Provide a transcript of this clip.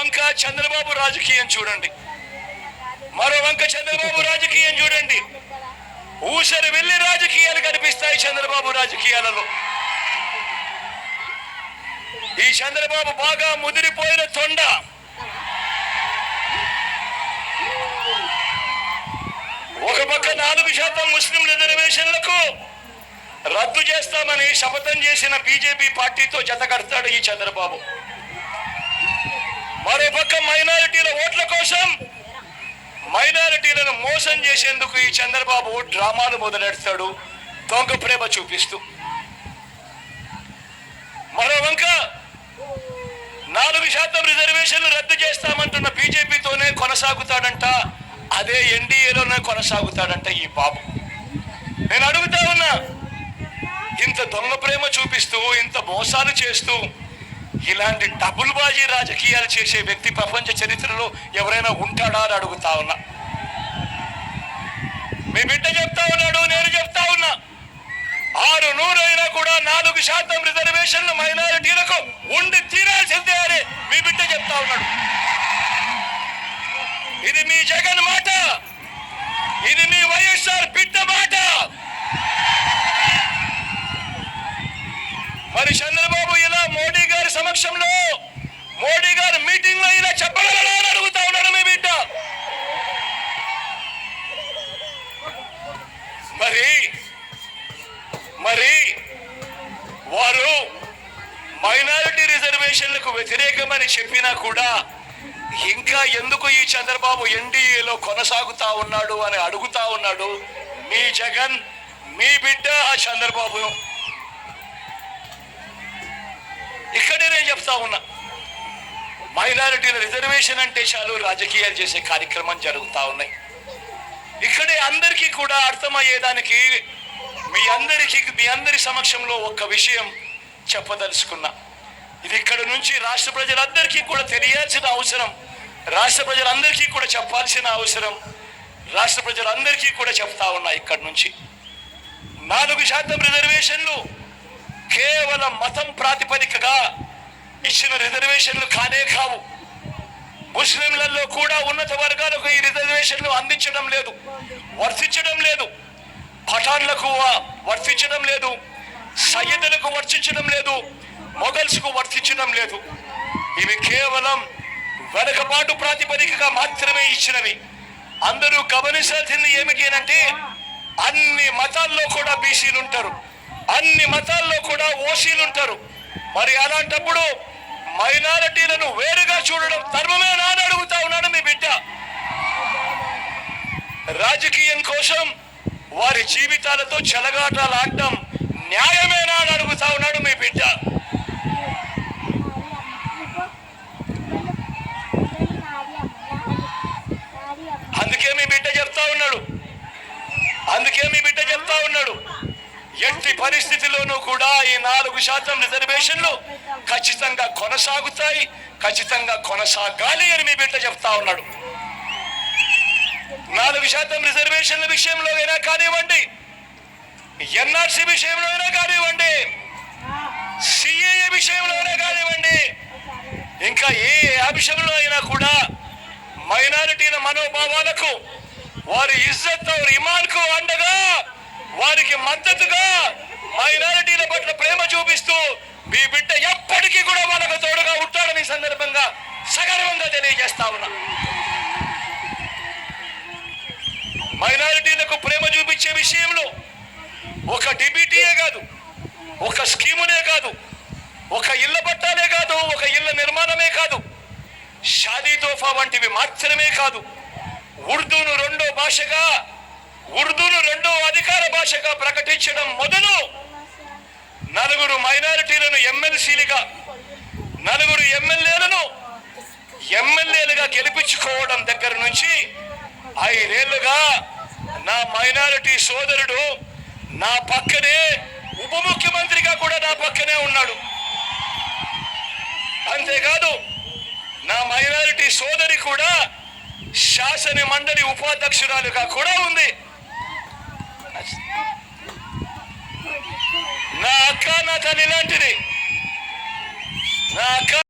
వంక చంద్రబాబు రాజకీయం చూడండి. మరో వంక చంద్రబాబు రాజకీయం చూడండి. ఊసరి వెళ్ళి రాజకీయాలు కనిపిస్తాయి చంద్రబాబు రాజకీయాలలో. ఈ చంద్రబాబు బాగా ముదిరిపోయిన తొండ. ఒక పక్క నాలుగు శాతం ముస్లిం రిజర్వేషన్లకు రద్దు చేస్తామని శపథం చేసిన బీజేపీ పార్టీతో జత కడతాడు ఈ చంద్రబాబు. మరో పక్క మైనారిటీల ఓట్ల కోసం మైనారిటీలను మోసం చేసేందుకు ఈ చంద్రబాబు డ్రామాలు మొదలెడతాడు. దొంగ ప్రేమ చూపిస్తూ. మరో వంక నాలుగు శాతం రిజర్వేషన్లు రద్దు చేస్తామంటున్న బీజేపీతోనే కొనసాగుతాడంట. అదే ఎన్డీఏలోనే కొనసాగుతాడంట ఈ బాబు. నేను అడుగుతా ఉన్నా ఇంత దొంగ ప్రేమ చూపిస్తూ ఇంత మోసాలు చేస్తూ ఇలాంటి డబుల్ బాజీ రాజకీయాలు చేసే వ్యక్తి ప్రపంచ చరిత్రలో ఎవరైనా ఉంటాడా అని అడుగుతా ఉన్నా. మీ బిడ్డ చెప్తా ఉన్నాడు నేను చెప్తా ఉన్నా. ఆరు నూరైనా కూడా నాలుగు శాతం రిజర్వేషన్లు మైనారిటీలకు ఉండి తీరాల్సిందే అని మీ బిడ్డ చెప్తా ఉన్నాడు. ఇది మీ జగన్ మాట. ఇది మీ వైఎస్ఆర్ బిడ్డ మాట. చెప్పగలరా అని అడుగుతా ఉన్నాడు మీ బిడ్డ. మరి మరి వారు మైనారిటీ రిజర్వేషన్లకు వ్యతిరేకమని చెప్పినా కూడా ఇంకా ఎందుకు ఈ చంద్రబాబు ఎన్డీఏలో కొనసాగుతా ఉన్నాడు అని అడుగుతా ఉన్నాడు? మీ జగన్ మీ బిడ్డ ఆ చంద్రబాబు. ఇక్కడే నేను చెప్తా ఉన్నా. మైనారిటీల రిజర్వేషన్ అంటే చాలు. రాజకీయాలు చేసే కార్యక్రమం జరుగుతూ ఉన్నాయి. ఇక్కడే అందరికీ కూడా అర్థమయ్యేదానికి మీ అందరికీ మీ అందరి సమక్షంలో ఒక విషయం చెప్పదలుచుకున్నా. ఇది ఇక్కడ నుంచి రాష్ట్ర ప్రజలందరికీ కూడా తెలియాల్సిన అవసరం. రాష్ట్ర ప్రజలందరికీ కూడా చెప్పాల్సిన అవసరం. రాష్ట్ర ప్రజలందరికీ కూడా చెప్తా ఉన్నా ఇక్కడ నుంచి. నాలుగు శాతం రిజర్వేషన్లు కేవలం మతం ప్రాతిపదికగా ఇచ్చిన రిజర్వేషన్లు కానే కావు. ముస్లింలలో కూడా ఉన్నత వర్గాలకు ఈ రిజర్వేషన్లు అందించడం లేదు వర్తించడం లేదు. పఠాన్లకు వర్తించడం లేదు. సయ్యదులకు వర్తించడం లేదు. మొఘల్స్కు వర్తించడం లేదు. ఇవి కేవలం వెనకపాటు ప్రాతిపదికగా మాత్రమే ఇచ్చినవి. అందరూ గమనించాల్సింది ఏమిటి అంటే అన్ని మతాల్లో కూడా బీసీలు ఉంటారు అన్ని మతాల్లో కూడా ఓసీలు ఉంటారు మరి అలాంటప్పుడు మైనారిటీలను వేరుగా చూడడం ధర్మమే నాని అడుగుతా ఉన్నాడు మీ బిడ్డ. రాజకీయం కోసం వారి జీవితాలతో చెలగాటాలు ఆడటం న్యాయమేనా అని అడుగుతా ఉన్నాడు మీ బిడ్డ. అందుకే మీ బిడ్డ చెప్తా ఉన్నాడు. అందుకే మీ బిడ్డ చెప్తా ఉన్నాడు. ఎట్టి పరిస్థితిలోనూ కూడా ఈ నాలుగు శాతం రిజర్వేషన్లు ఖచ్చితంగా కొనసాగుతాయి. ఖచ్చితంగా కొనసాగాలి అని మీ బిడ్డ చెప్తా ఉన్నాడు. నాలుగు శాతం రిజర్వేషన్ల విషయంలో అయినా కానివ్వండి ఎన్ఆర్సీ విషయంలో అయినా కానివ్వండి సిఏఏ విషయంలో అయినా కానివ్వండి ఇంకా ఏ అంశంలో అయినా కూడా మైనారిటీల మనోభావాలకు వారి ఇజ్జత్ వారి ఇమాన్కు అండగా వారికి మద్దతుగా మైనారిటీల పట్ల ప్రేమ చూపిస్తూ మీ బిడ్డ ఎప్పటికీ కూడా వాళ్ళకు తోడుగా ఉంటాడని సందర్భంగా సగర్వంగా తెలియజేస్తా ఉన్నా. మైనారిటీలకు ప్రేమ చూపించే విషయంలో ఒక డిబిటీయే కాదు ఒక స్కీమునే కాదు ఒక ఇళ్ళ పట్టాలే కాదు ఒక ఇళ్ళ నిర్మాణమే కాదు షాదీ తోఫా వంటివి మాత్రమే కాదు ఉర్దూను రెండో భాషగా ఉర్దూను రెండో అధికార భాషగా ప్రకటించడం మొదలు. నలుగురు మైనారిటీలను ఎమ్మెల్సీలుగా నలుగురు ఎమ్మెల్యేలను ఎమ్మెల్యేలుగా గెలిపించుకోవడం దగ్గర నుంచి ఐదేళ్ళుగా నా మైనారిటీ సోదరుడు నా పక్కనే ఉప ముఖ్యమంత్రిగా కూడా నా పక్కనే ఉన్నాడు. అంతేకాదు నా మైనారిటీ సోదరి కూడా శాసన మండలి ఉపాధ్యక్షురాలుగా కూడా ఉంది. አለች። ናካ ናታኒ ናካ